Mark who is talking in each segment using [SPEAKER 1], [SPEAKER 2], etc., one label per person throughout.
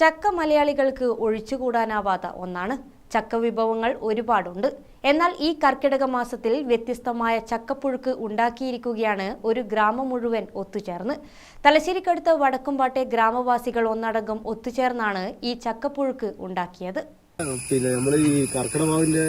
[SPEAKER 1] ചക്ക മലയാളികൾക്ക് ഒഴിച്ചുകൂടാനാവാത്ത ഒന്നാണ് ചക്ക വിഭവങ്ങൾ ഒരുപാടുണ്ട്. എന്നാൽ ഈ കർക്കിടക മാസത്തിൽ വ്യത്യസ്തമായ ചക്കപ്പുഴുക്ക് ഉണ്ടാക്കിയിരിക്കുകയാണ് ഒരു ഗ്രാമം മുഴുവൻ ഒത്തുചേർന്ന്. തലശ്ശേരിക്കടുത്ത് വടക്കുംപാട്ടെ ഗ്രാമവാസികൾ ഒന്നടങ്കം ഒത്തുചേർന്നാണ് ഈ ചക്കപ്പുഴുക്ക് ഉണ്ടാക്കിയത്.
[SPEAKER 2] പിന്നെ നമ്മൾ ഈ കർക്കിടമാവിന്റെ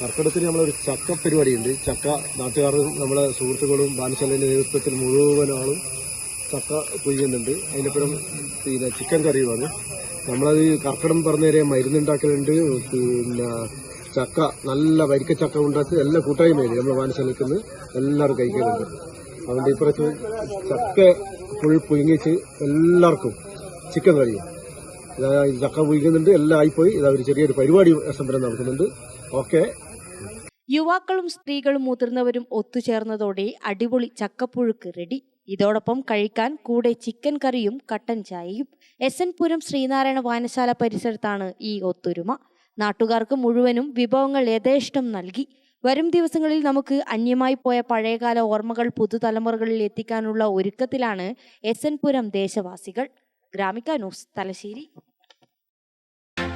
[SPEAKER 2] കർക്കിടത്തിന് നമ്മളൊരു ചക്ക പരിപാടിയുണ്ട് ചക്ക നാട്ടുകാരും നമ്മുടെ സുഹൃത്തുക്കളും ബാലശാലയുടെ നേതൃത്വത്തിൽ മുഴുവൻ ആളും ചക്ക പൊയ്യുന്നുണ്ട്. അതിനപ്പുറം പിന്നെ ചിക്കൻ കറിയുമാണ്. നമ്മളത് കർക്കിടം പറഞ്ഞേരെ മരുന്നുണ്ടാക്കലുണ്ട്. പിന്നെ ചക്ക നല്ല വരിക്ക ചക്ക ഉണ്ടാക്കി എല്ലാ കൂട്ടായ്മയിൽ നമ്മൾ ബാനശാലയ്ക്ക് എല്ലാവർക്കും കഴിക്കുന്നുണ്ട് അതുകൊണ്ട് ഇപ്പുറത്ത് ചക്ക ഫുൾ പുഴുങ്ങിച്ച് എല്ലാവർക്കും ചിക്കൻ കറിയും. ചക്ക പുഴുങ്ങുന്നുണ്ട്. എല്ലാം ആയിപ്പോയി. ഒരു ചെറിയൊരു പരിപാടി സംഭരണം നടക്കുന്നുണ്ട് ഓക്കെ.
[SPEAKER 1] യുവാക്കളും സ്ത്രീകളും മുതിർന്നവരും ഒത്തുചേർന്നതോടെ അടിപൊളി ചക്കപ്പുഴുക്ക് റെഡി ഇതോടൊപ്പം കഴിക്കാൻ കൂടെ ചിക്കൻ കറിയും കട്ടൻ ചായയും. എസ് എൻ പുരം ശ്രീനാരായണ വായനശാല പരിസരത്താണ് ഈ ഒത്തൊരുമ. നാട്ടുകാർക്ക് മുഴുവനും വിഭവങ്ങൾ യഥേഷ്ടം നൽകി. വരും ദിവസങ്ങളിൽ നമുക്ക് അന്യമായി പോയ പഴയകാല ഓർമ്മകൾ പുതുതലമുറകളിൽ എത്തിക്കാനുള്ള ഒരുക്കത്തിലാണ് S N Puram ദേശവാസികൾ. Gramika news Thalassery.